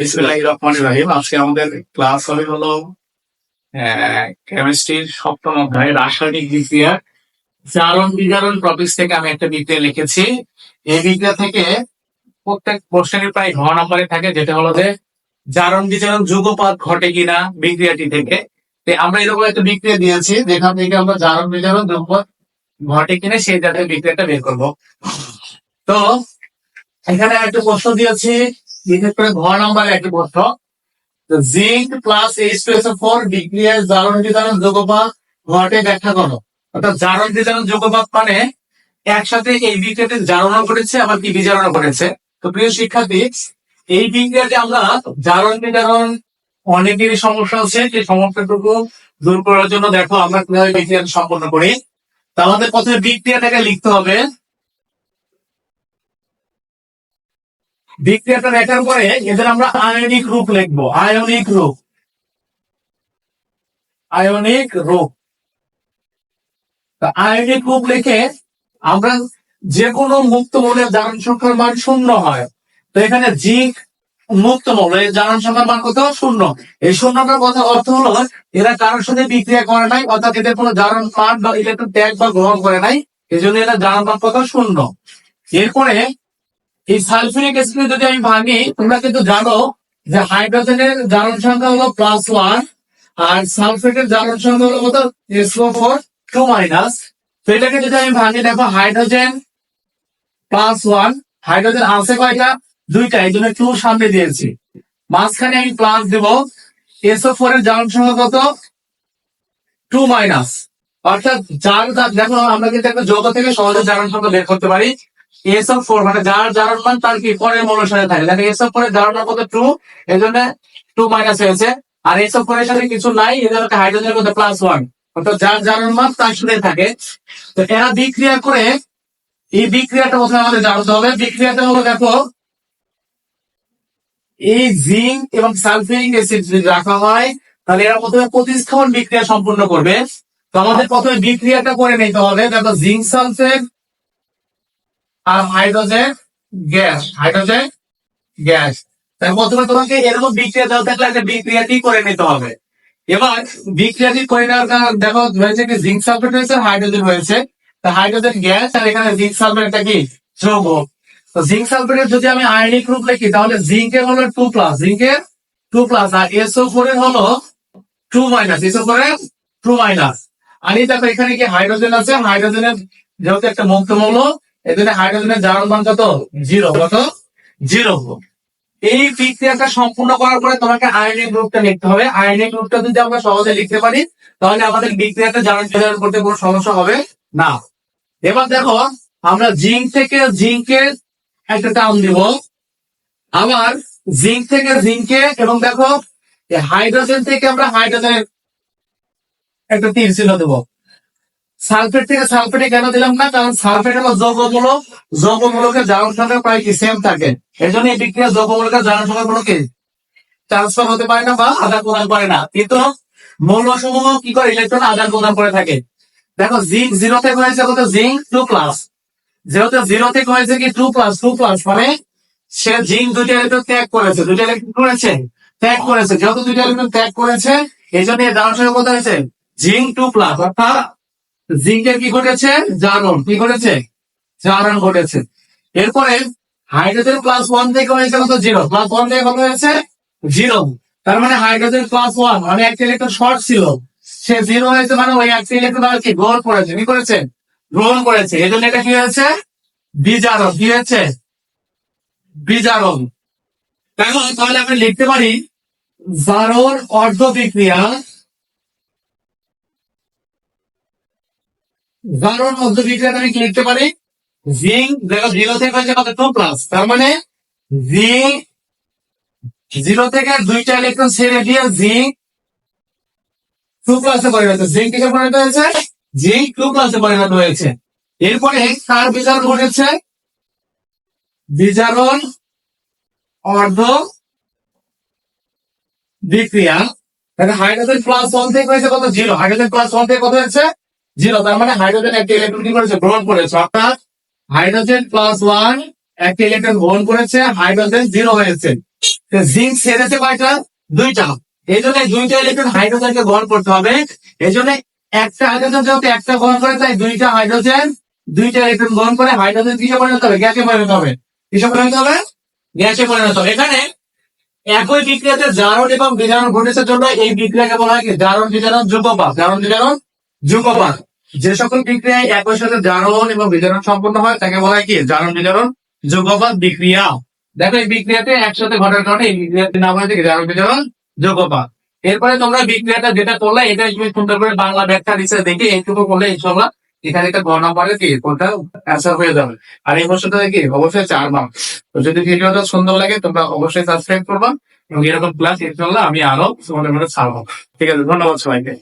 বিসমুল্লাহ রহমান রহিম। আজকে আমাদের ক্লাস হবে হলো সপ্তম অধ্যায় রাসায়নিক জারণ বিজারণ থেকে আমি একটা লিখেছি। এই থেকে প্রত্যেক প্রশ্নের প্রায় থাকে, যেটা হলো যে যুগপাত ঘটে কিনা বিক্রিয়াটি থেকে। আমরা এরকম একটা বিক্রিয়া দিয়েছি, যেখান থেকে আমরা জারণ বিজারণ যুগপাত ঘটে কিনা সেই জাতীয় বিক্রিয়াটা বের করব। তো এখানে একটা প্রশ্ন দিয়েছি বিশেষ করে ঘ নম্বরে একটি প্রশ্ন। Zinc plus H two S four বিক্রিয়ায় জারণ বিজারণ যৌগপাত ঘটে ব্যাখ্যা করো। অর্থাৎ জারণ বিজারণ যৌগপাত মানে একসাথে এই বিক্রিয়াতে জারণও ঘটেছে, আবার কি বিজারণও ঘটেছে। তো প্রিয় শিক্ষার্থী, এই বিক্রিয়াতে আমরা জারণ বিজারণ অনেকেরই সমস্যা আছে যে সমস্যাটুকু দূর করার জন্য দেখো আমরা কীভাবে বিক্রিয়াটা সম্পন্ন করি। তা আমাদের প্রথমে বিক্রিয়াটাকে লিখতে হবে। বিক্রিয়াটা লেখার পরে এদের আমরা আয়নিক রূপ লিখব। আয়নিক রূপ। আয়নিক রূপ। আয়নিক রূপ লিখে আমরা যে কোনো মুক্ত মৌলের জারণ সংখ্যার মান শূন্য হয়। তো এখানে জিঙ্ক মুক্ত মৌল, এর জারণ সংখ্যার মান কত? শূন্য। এই শূন্যটার কথা অর্থ হলো এরা কারোর সাথে বিক্রিয়া করে নাই, অর্থাৎ এদের কোনো জারণ মান বা ইলেকট্রন ত্যাগ বা গ্রহণ করে নাই এই জন্য এরা জারণ মান কত? শূন্য। এরপরে এই সালফিউরিক অ্যাসিড যদি আমি ভাঙি, তোমরা কিন্তু জানো যে হাইড্রোজেনের জারণ সংখ্যা হলো প্লাস ওয়ান আর সালফেটের জারণ সংখ্যা হলো কত? এসও ফোর টু মাইনাস তো এটাকে যদি আমি ভাঙি, দেখো হাইড্রোজেন প্লাস ওয়ান হাইড্রোজেন আছে কয়টা? দুইটা, এই জন্য টু সামনে দিয়েছি। মাঝখানে আমি প্লাস দেব। এসও ফোর এর জারণ সংখ্যা কত? টু মাইনাস অর্থাৎ যার দেখো আমরা কিন্তু একটা যৌগ থেকে সহজে জারণ সংখ্যা বের করতে পারি। এস অফ ফোর মানে যার জারণ মান তার কি? পরের সাথে থাকে। টু এই জন্য টু মাইনাস হয়েছে। আর সাথে কিছু নাই, এই জন্য হাইড্রোজেন কত প্লাস ওয়ান অর্থাৎ যার জারণ মান তার সাথে থাকে। তো এরা বিক্রিয়া করে, এই বিক্রিয়াটা প্রথমে আমাদের জানতে হবে। বিক্রিয়াটা হলো, দেখো এই জিঙ্ক এবং সালফিউরিক অ্যাসিড যদি রাখা হয়, তাহলে এরা প্রথমে প্রতিস্থাপন বিক্রিয়া সম্পূর্ণ করবে। তো আমাদের প্রথমে বিক্রিয়াটা করে নিতে হবে। দেখো জিঙ্ক সালফেট আর হাইড্রোজেন গ্যাস হাইড্রোজেন গ্যাস তাই প্রথমে তোমাকে এরকম বিক্রিয়া দেওয়া থাকলে একটা বিক্রিয়াটি করে নিতে হবে। এবার বিক্রিয়াটি করে নেওয়ার দেখো হয়েছে কি জিঙ্ক সালফেট হয়েছে হাইড্রোজেন হয়েছে তা হাইড্রোজেন গ্যাস আর এখানে জিঙ্ক সালফেটটা কি? যৌগ। তো জিঙ্ক সালফেটের যদি আমি আয়নিক রূপ লিখি, তাহলে জিঙ্কের হলো টু প্লাস জিঙ্কের টু প্লাস আর এসও ফোর এর হলো two minus S O four এর টু মাইনাস আর এই দেখো, এখানে কি হাইড্রোজেন আছে? হাইড্রোজেনের যেহেতু একটা মুক্ত মৌল এখানে হাইড্রোজেনের জারণ মান কত? জিরো কত জিরো এই বিক্রিয়াটা সম্পূর্ণ করার পরে তোমাকে আয়নিক গ্রুপটা লিখতে হবে। আয়নিক গ্রুপটা যদি আমরা সহজে লিখতে পারি, তাহলে আমাদের বিক্রিয়াটা জারণ নির্ধারণ করতে কোনো সমস্যা হবে না। এবার দেখো, আমরা জিঙ্ক থেকে জিঙ্কের একটা টার্ম দিব। আবার জিঙ্ক থেকে জিঙ্কে এবং দেখো হাইড্রোজেন থেকে আমরা হাইড্রোজেনের একটা তীর ছিল দেবো। সালফেট থেকে সালফেটে কেন দিলাম না? কারণ সালফেট হলো যৌগমূলক যৌগমূলকের জারণ সংখ্যা প্রায় কি? সেম থাকে। এই জন্য এই বিক্রিয়া যৌগমূলকের জারণ সংখ্যা কোনো কি? ট্রান্সফার হতে পারে না বা আদান প্রদান করে না। কিন্তু মৌলসমূহ কি করে? ইলেকট্রন আদান প্রদান করে থাকে। দেখো জিঙ্ক জিরো থেকে হয়েছে কত? জিঙ্ক টু প্লাস যেহেতু জিরো থেকে হয়েছে কি? টু প্লাস টু প্লাস মানে সে জিঙ্ক দুইটা ইলেকট্রন ত্যাগ করেছে। দুইটা ইলেকট্রন করেছে, ত্যাগ করেছে। যেহেতু দুইটা ইলেকট্রন ত্যাগ করেছে, এই জন্য এর জারণ সংখ্যা হয়েছে? জিঙ্ক টু প্লাস অর্থাৎ জিঙ্কের কি ঘটেছে? জারণ। কি ঘটেছে? জারণ ঘটেছে। এরপরে হাইড্রোজেন প্লাস ওয়ান থেকে হয়েছে কত জিরো প্লাস ওয়ান থেকে কত হয়েছে? জিরো তার মানে হাইড্রোজেন প্লাস ওয়ান মানে একটা ইলেকট্রন শর্ট ছিল। সে জিরো হয়েছে মানে ওই একটা ইলেকট্রন আর কি গ্রহণ করেছে। কি করেছে? গ্রহণ করেছে। এই জন্য এটা কি হয়েছে? বিজারণ। কি হয়েছে? বিজারণ। তাহলে আমরা লিখতে পারি জারণ অর্ধ বিক্রিয়া জারণ অর্ধ বিক্রিয়াটা আমি কি লিখতে পারি জিঙ্ক দেখো জিরো থেকে হয়েছে কত টু প্লাস তার মানে জিঙ্ক জিরো থেকে দুইটা ইলেকট্রন ছেড়ে দিয়ে জিঙ্ক টু প্লাসে পরিণত জিঙ্ক কিসে পরিণত হয়েছে জিঙ্ক টু প্লাসে পরিণত হয়েছে এরপরে কার বিজারণ ঘটেছে বিজারণ অর্ধ বিক্রিয়া হাইড্রোজেন প্লাস ওয়ান থেকে হয়েছে কত জিরো হাইড্রোজেন প্লাস ওয়ান থেকে কত হয়েছে জিরো, তার মানে হাইড্রোজেন একটি ইলেকট্রন কি করেছে? গ্রহণ করেছে। অর্থাৎ হাইড্রোজেন প্লাস ওয়ান একটি ইলেকট্রন গ্রহণ করেছে হাইড্রোজেন জিরো হয়েছে। জিঙ্ক ছেড়েছে কয়টা? দুইটা। এই জন্য দুইটা ইলেকট্রন হাইড্রোজেনকে গ্রহণ করতে হবে। এই জন্য একটা হাইড্রোজেন যেহেতু একটা গ্রহণ করে, তাই দুইটা হাইড্রোজেন দুইটা ইলেকট্রন গ্রহণ করে হাইড্রোজেন কিসে পরিণত হবে? গ্যাসে পরিণত হবে। কিসে পরিণত হবে? গ্যাসে পরিণত হবে। এখানে একই বিক্রিয়াতে জারণ এবং বিজারণ ঘটেছে জন্য এই বিক্রিয়াকে বলা হয় কি? জারণ, বিজারণ যুগপাত জারণ, বিজারণ যুগপাত যে সকল বিক্রিয়ায় একই সাথে জারণ এবং বিজারণ সম্পন্ন হয়, তাকে বলা হয় কি? জারণ বিজারণ যুগপাত বিক্রিয়া। দেখো, এই বিক্রিয়াতে একসাথে ঘটার কারণে এই বিক্রিয়াটির নাম হয়েছে জারণ বিজারণ যুগপাত এরপরে তোমরা বিক্রিয়াটা যেটা করলে, এটা তুমি সুন্দর করে বাংলা ব্যাখ্যা দিচ্ছে দেখে এইটুকু করলে ইনশাল্লাহ এখানে একটা ঘ নাম্বারে কি, কোনটা অ্যান্সার হয়ে যাবে। আর এই প্রশ্নটা কি অবশ্যই চার মার্ক তো যদি ভিডিওটা সুন্দর লাগে, তোমরা অবশ্যই সাবস্ক্রাইব করবা, এবং এরকম ক্লাস ইনশাল্লাহ আমি আরও তোমাদের মধ্যে ছাড়বো। ঠিক আছে, ধন্যবাদ সবাইকে।